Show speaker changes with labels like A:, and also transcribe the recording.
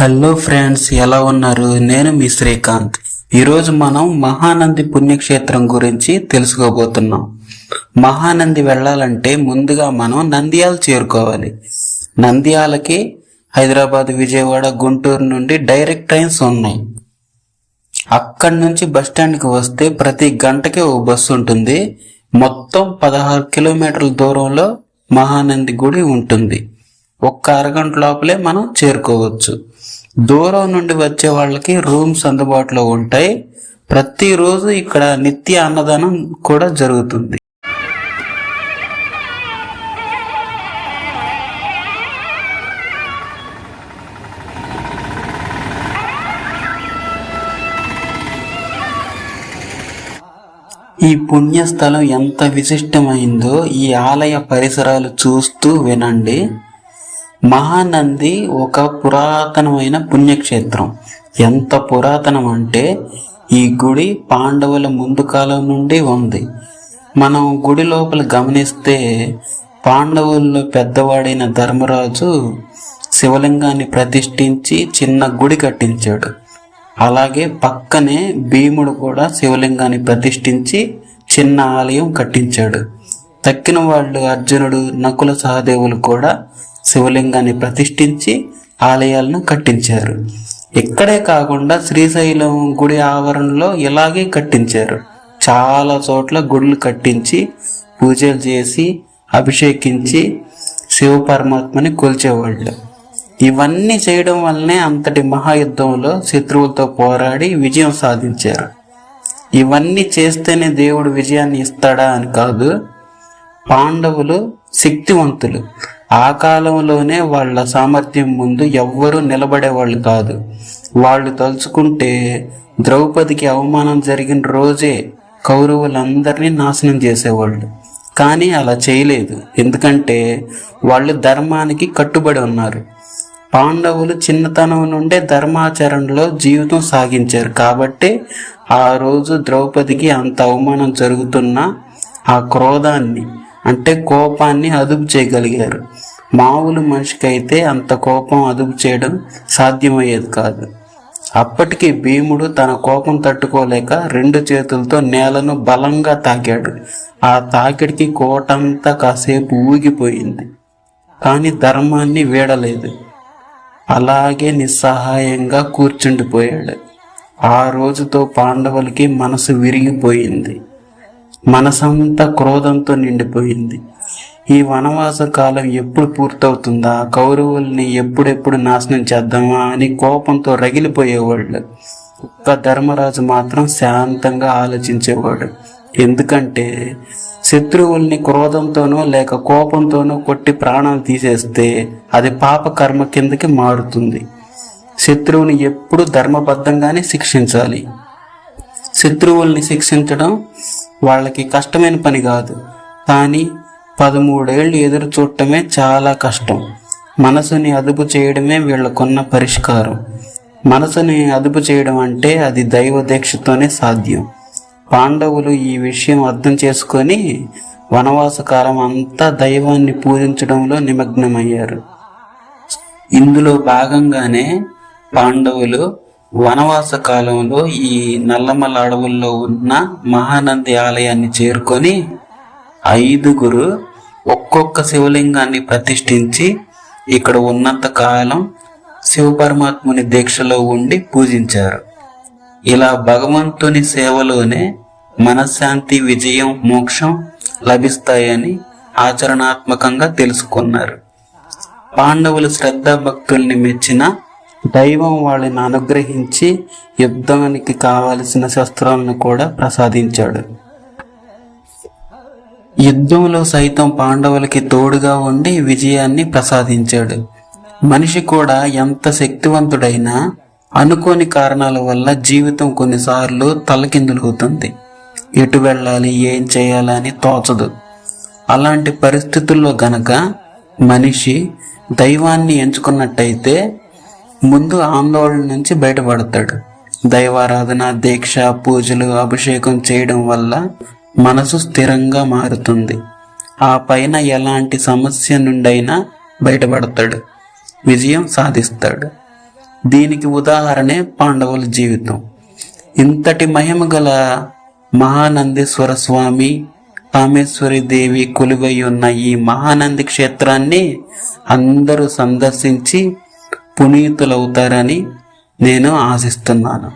A: Hello friends ఎలా ఉన్నారు? నేను మీ శ్రీకాంత్. ఈరోజు మనం మహానంది పుణ్యక్షేత్రం గురించి తెలుసుకోబోతున్నాం. మహానంది వెళ్ళాలంటే ముందుగా మనం నంద్యాల చేరుకోవాలి. నంద్యాలకి హైదరాబాద్ విజయవాడ గుంటూరు నుండి డైరెక్ట్ ట్రైన్స్ ఉన్నాయి. అక్కడి నుంచి బస్ స్టాండ్కి వస్తే ప్రతి గంటకి ఓ బస్సు ఉంటుంది. మొత్తం పదహారు కిలోమీటర్ల దూరంలో మహానంది గుడి ఉంటుంది. ఒక్క అరగంట లోపలే మనం చేరుకోవచ్చు. దూరం నుండి వచ్చే వాళ్ళకి రూమ్స్ అందుబాటులో ఉంటాయి. ప్రతిరోజు ఇక్కడ నిత్య అన్నదానం కూడా జరుగుతుంది. ఈ పుణ్యస్థలం ఎంత విశిష్టమైందో ఈ ఆలయ పరిసరాలు చూస్తూ వినండి. మహానంది ఒక పురాతనమైన పుణ్యక్షేత్రం. ఎంత పురాతనం అంటే ఈ గుడి పాండవుల ముందు కాలం నుండి ఉంది. మనం గుడి లోపల గమనిస్తే పాండవుల్లో పెద్దవాడైన ధర్మరాజు శివలింగాన్ని ప్రతిష్ఠించి చిన్న గుడి కట్టించాడు. అలాగే పక్కనే భీముడు కూడా శివలింగాన్ని ప్రతిష్ఠించి చిన్న ఆలయం కట్టించాడు. తక్కిన వాళ్ళు అర్జునుడు నకుల సహదేవులు కూడా శివలింగాన్ని ప్రతిష్ఠించి ఆలయాలను కట్టించారు. ఇక్కడే కాకుండా శ్రీశైలం గుడి ఆవరణలో ఇలాగే కట్టించారు. చాలా చోట్ల గుడులు కట్టించి పూజలు చేసి అభిషేకించి శివ పరమాత్మని కొలిచేవాళ్ళు. ఇవన్నీ చేయడం వల్లనే అంతటి మహాయుద్ధంలో శత్రువులతో పోరాడి విజయం సాధించారు. ఇవన్నీ చేస్తేనే దేవుడు విజయాన్ని ఇస్తాడా అని కాదు పాండవులు శక్తివంతులు. ఆ కాలంలోనే వాళ్ళ సామర్థ్యం ముందు ఎవ్వరూ నిలబడేవాళ్ళు కాదు. వాళ్ళు తలుచుకుంటే ద్రౌపదికి అవమానం జరిగిన రోజే కౌరవులందరినీ నాశనం చేసేవాళ్ళు. కానీ అలా చేయలేదు. ఎందుకంటే వాళ్ళు ధర్మానికి కట్టుబడి ఉన్నారు. పాండవులు చిన్నతనం నుండే ధర్మాచరణలో జీవితం సాగించారు. కాబట్టి ఆ రోజు ద్రౌపదికి అంత అవమానం జరుగుతున్న ఆ క్రోధాన్ని అంటే కోపాన్ని అదుపు చేయగలిగారు. మామూలు మనిషికైతే అంత కోపం అదుపు చేయడం సాధ్యమయ్యేది కాదు. అప్పటికి భీముడు తన కోపం తట్టుకోలేక రెండు చేతులతో నేలను బలంగా తాకాడు. ఆ తాకిడికి కోటంతా కాసేపు ఊగిపోయింది. కానీ ధర్మాన్ని వీడలేదు. అలాగే నిస్సహాయంగా కూర్చుండిపోయాడు. ఆ రోజుతో పాండవులకి మనసు విరిగిపోయింది. మనసంతా క్రోధంతో నిండిపోయింది. ఈ వనవాస కాలం ఎప్పుడు పూర్తవుతుందా? కౌరవుల్ని ఎప్పుడెప్పుడు నాశనం చేద్దామా అని కోపంతో రగిలిపోయేవాళ్ళు. ఒక్క ధర్మరాజు మాత్రం శాంతంగా ఆలోచించేవాడు. ఎందుకంటే శత్రువుల్ని క్రోధంతోనో లేక కోపంతోనో కొట్టి ప్రాణాలు తీసేస్తే అది పాప కర్మ కిందకి మారుతుంది. శత్రువుని ఎప్పుడు ధర్మబద్ధంగానే శిక్షించాలి. శత్రువుల్ని శిక్షించడం వాళ్ళకి కష్టమైన పని కాదు. కానీ పదమూడేళ్ళు ఎదురు చూడటమే చాలా కష్టం. మనసుని అదుపు చేయడమే వీళ్ళకున్న పరిష్కారం. మనసుని అదుపు చేయడం అంటే అది దైవ దీక్షతోనే సాధ్యం. పాండవులు ఈ విషయం అర్థం చేసుకొని వనవాస కాలం అంతా దైవాన్ని పూజించడంలో నిమగ్నమయ్యారు. ఇందులో భాగంగానే పాండవులు వనవాస కాలంలో ఈ నల్లమల అడవుల్లో ఉన్న మహానంది ఆలయాన్ని చేరుకొని ఐదుగురు ఒక్కొక్క శివలింగాన్ని ప్రతిష్ఠించి ఇక్కడ ఉన్నంత కాలం శివపరమాత్ముని దీక్షలో ఉండి పూజించారు. ఇలా భగవంతుని సేవలోనే మనశ్శాంతి విజయం మోక్షం లభిస్తాయని ఆచరణాత్మకంగా తెలుసుకున్నారు. పాండవులు శ్రద్ధాభక్తుల్ని మెచ్చిన దైవం వాళ్ళని అనుగ్రహించి యుద్ధానికి కావలసిన శస్త్రాలను కూడా ప్రసాదించాడు. యుద్ధంలో సైతం పాండవులకి తోడుగా ఉండి విజయాన్ని ప్రసాదించాడు. మనిషి కూడా ఎంత శక్తివంతుడైనా అనుకోని కారణాల వల్ల జీవితం కొన్నిసార్లు తలకిందులవుతుంది. ఎటు వెళ్ళాలి ఏం చేయాలని తోచదు. అలాంటి పరిస్థితుల్లో గనక మనిషి దైవాన్ని ఎంచుకున్నట్టయితే ముందు ఆందోళన నుంచి బయటపడతాడు. దైవారాధన దీక్ష పూజలు అభిషేకం చేయడం వల్ల మనసు స్థిరంగా మారుతుంది. ఆ పైన ఎలాంటి సమస్య నుండైనా బయటపడతాడు. విజయం సాధిస్తాడు. దీనికి ఉదాహరణే పాండవుల జీవితం. ఇంతటి మహిమ గల మహానందేశ్వర స్వామి కామేశ్వరి దేవి కొలువై ఉన్న ఈ మహానంది క్షేత్రాన్ని అందరూ సందర్శించి పునీతులవుతారని నేను ఆశిస్తున్నాను.